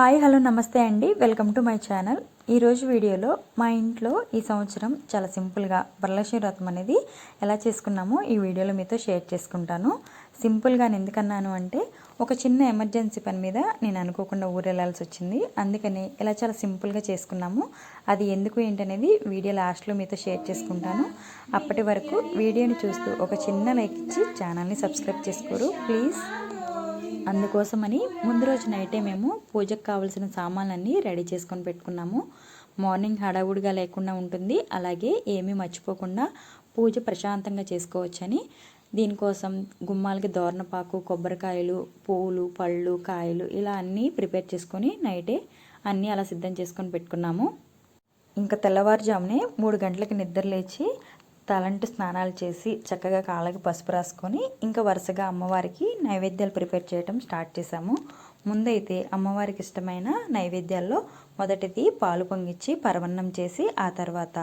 Hi hello నమస్తే అండి. Welcome to my channel. ఈరోజు వీడియోలో మా ఇంట్లో ఈ సంవత్సరం చాలా సింపుల్గా వరలక్ష్మి వ్రతం అనేది ఎలా చేసుకున్నామో ఈ వీడియోలో మీతో షేర్ చేసుకుంటాను. సింపుల్గా నేను ఎందుకన్నాను అంటే ఒక చిన్న ఎమర్జెన్సీ పని మీద నేను అనుకోకుండా ఊరెళ్ళాల్సి వచ్చింది. అందుకని ఇలా చాలా సింపుల్గా చేసుకున్నాము. అది ఎందుకు ఏంటనేది వీడియో లాస్ట్లో మీతో షేర్ చేసుకుంటాను. అప్పటి వరకు వీడియోని చూస్తూ ఒక చిన్న లైక్ ఇచ్చి ఛానల్ని సబ్స్క్రైబ్ చేసుకోరు. ప్లీజ్. అందుకోసమని ముందు రోజు నైటే మేము పూజకు కావాల్సిన సామాన్లన్నీ రెడీ చేసుకొని పెట్టుకున్నాము. మార్నింగ్ హడావుడిగా లేకుండా ఉంటుంది. అలాగే ఏమీ మర్చిపోకుండా పూజ ప్రశాంతంగా చేసుకోవచ్చని. దీనికోసం గుమ్మాలకి దోరణపాకు కొబ్బరికాయలు పూలు పళ్ళు కాయలు ఇలా అన్నీ ప్రిపేర్ చేసుకొని నైటే అన్నీ అలా సిద్ధం చేసుకొని పెట్టుకున్నాము. ఇంకా తెల్లవారుజామునే మూడు గంటలకి నిద్ర లేచి తలంటు స్నానాలు చేసి చక్కగా కాళ్ళకి పసుపు రాసుకొని ఇంకా వరుసగా అమ్మవారికి నైవేద్యాలు ప్రిపేర్ చేయడం స్టార్ట్ చేశాము. ముందైతే అమ్మవారికి ఇష్టమైన నైవేద్యాల్లో మొదటిది పాలు పొంగిచ్చి పరవన్నం చేసి ఆ తర్వాత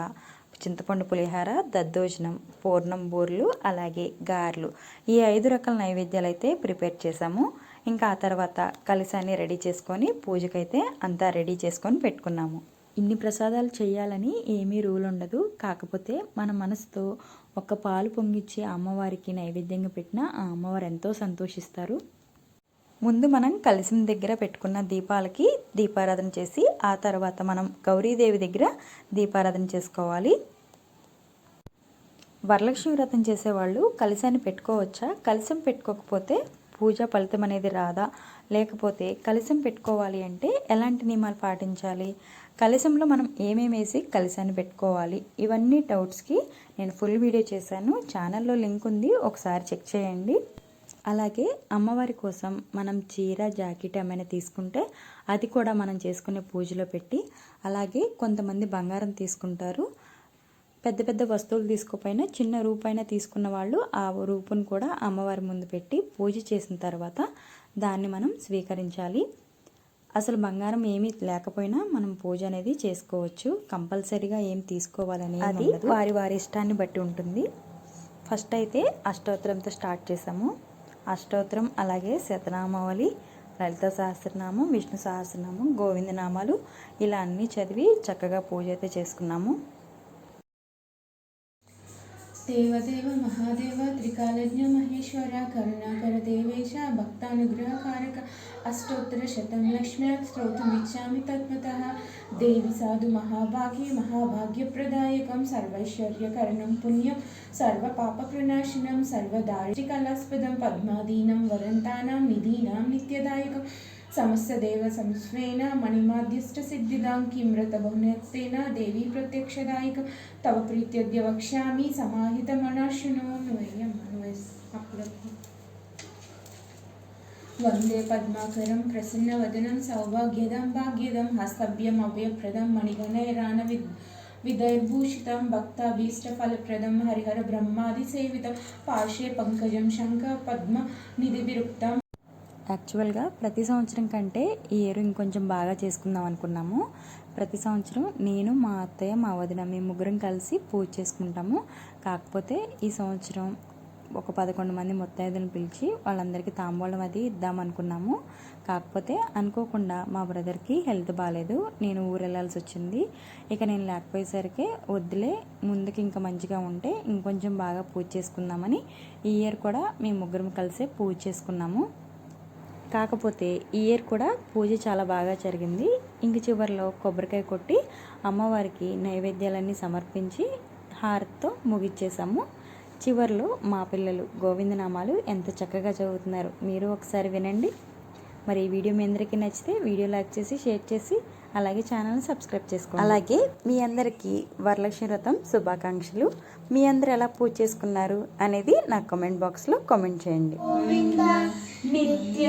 చింతపండు పులిహార దద్దోజనం పూర్ణం బూర్లు అలాగే గారెలు. ఈ ఐదు రకాల నైవేద్యాలు అయితే ప్రిపేర్ చేశాము. ఇంకా ఆ తర్వాత కలిసాన్ని రెడీ చేసుకొని పూజకైతే అంతా రెడీ చేసుకొని పెట్టుకున్నాము. ఇన్ని ప్రసాదాలు చేయాలని ఏమీ రూల్ ఉండదు. కాకపోతే మన మనసుతో ఒక పాలు పొంగిచ్చి అమ్మవారికి నైవేద్యంగా పెట్టినా ఆ అమ్మవారు ఎంతో సంతోషిస్తారు. ముందు మనం కలిసిన దగ్గర పెట్టుకున్న దీపాలకి దీపారాధన చేసి ఆ తర్వాత మనం గౌరీదేవి దగ్గర దీపారాధన చేసుకోవాలి. వరలక్ష్మి వ్రతం చేసేవాళ్ళు కలిసాన్ని పెట్టుకోవచ్చా? కలిసం పెట్టుకోకపోతే పూజ ఫలితం అనేది రాదా? లేకపోతే కలిసం పెట్టుకోవాలి అంటే ఎలాంటి నియమాలు పాటించాలి? కలిసంలో మనం ఏమేమి వేసి కలిసాన్ని పెట్టుకోవాలి? ఇవన్నీ డౌట్స్కి నేను ఫుల్ వీడియో చేశాను. ఛానల్లో లింక్ ఉంది. ఒకసారి చెక్ చేయండి. అలాగే అమ్మవారి కోసం మనం చీర జాకెట్ ఏమైనా తీసుకుంటే అది కూడా మనం చేసుకునే పూజలో పెట్టి అలాగే కొంతమంది బంగారం తీసుకుంటారు. పెద్ద పెద్ద వస్తువులు తీసుకోపోయినా చిన్న రూపైనా తీసుకున్న వాళ్ళు ఆ రూపును కూడా అమ్మవారి ముందు పెట్టి పూజ చేసిన తర్వాత దాన్ని మనం స్వీకరించాలి. అసలు బంగారం ఏమీ లేకపోయినా మనం పూజ అనేది చేసుకోవచ్చు. కంపల్సరీగా ఏం తీసుకోవాలని అది వారి వారి ఇష్టాన్ని బట్టి ఉంటుంది. ఫస్ట్ అయితే అష్టోత్తరంతో స్టార్ట్ చేసాము అష్టోత్తరం అలాగే శతనామావళి లలిత సహస్రనామం విష్ణు సహస్రనామం గోవిందనామాలు ఇలా అన్నీ చదివి చక్కగా పూజ అయితే చేసుకున్నాము. దేవదేవ మహాదేవ త్రికాలజ్ఞ మహేశ్వర కరుణాకర దేవేశ భక్తానుగ్రహకారక అష్టోత్తర శతం లక్ష్మ్యా స్తోత్రమిచ్చామి తత్వతః దేవి సాధు మహాభాగ్య మహాభాగ్యప్రదాయకం సర్వైశ్వర్యకరణం పుణ్యం సర్వపాపప్రణాశనం సర్వదారికలాస్పదం పద్మాదీనం వరంతానాం నిధీనాం నిత్యదాయకం సమస్తదేవ సంస్వేన మణిమాధ్యష్టసిద్ధిదాం కిమ్రతబహునత్సేన దేవీ ప్రత్యక్షదాయక. తవ ప్రీత్యద్య వక్ష్యామి సమాహితమనాశృణు నువ్వయ్యం వందే పద్మాకరం ప్రసన్నవదనం సౌభాగ్యదం భాగ్యదం హస్తభ్యం అభయప్రదం మణిగణైరాణ విద్ విదైర్భూషితం భక్తాభీష్టఫలప్రదం హరిహర బ్రహ్మాది సేవితం పార్శ్వే పంకజం శంఖ పద్మ నిధివిరుక్తం యాక్చువల్గా ప్రతి సంవత్సరం కంటే ఈ ఇయర్ ఇంకొంచెం బాగా చేసుకుందాం అనుకున్నాము. ప్రతి సంవత్సరం నేను మా అత్తయ్య మా వదిన మేము ముగ్గురం కలిసి పూజ చేసుకుంటాము. కాకపోతే ఈ సంవత్సరం ఒక పదకొండు మంది ముత్తైదులను పిలిచి వాళ్ళందరికీ తాంబూలం అది ఇద్దాం అనుకున్నాము. కాకపోతే అనుకోకుండా మా బ్రదర్కి హెల్త్ బాగాలేదు నేను ఊరు వెళ్ళాల్సి వచ్చింది. ఇక నేను లేకపోయేసరికి వద్దులే ముందుకి ఇంకా మంచిగా ఉంటే ఇంకొంచెం బాగా పూజ చేసుకుందామని ఈ ఇయర్ కూడా మేము ముగ్గురం కలిసే పూజ చేసుకున్నాము. కాకపోతే ఈ ఇయర్ కూడా పూజ చాలా బాగా జరిగింది. ఇంక చివరిలో కొబ్బరికాయ కొట్టి అమ్మవారికి నైవేద్యాలన్నీ సమర్పించి హారతితో ముగిచ్చేసాము చివరిలో మా పిల్లలు గోవిందనామాలు ఎంత చక్కగా చదువుతున్నారు మీరు ఒకసారి వినండి. మరి ఈ వీడియో మీ అందరికీ నచ్చితే వీడియో లైక్ చేసి షేర్ చేసి అలాగే ఛానల్ని సబ్స్క్రైబ్ చేసుకోండి. అలాగే మీ అందరికీ వరలక్ష్మి వ్రతం శుభాకాంక్షలు. మీ అందరు ఎలా పూజ చేసుకున్నారు అనేది నా కామెంట్ బాక్స్లో కామెంట్ చేయండి. నిత్య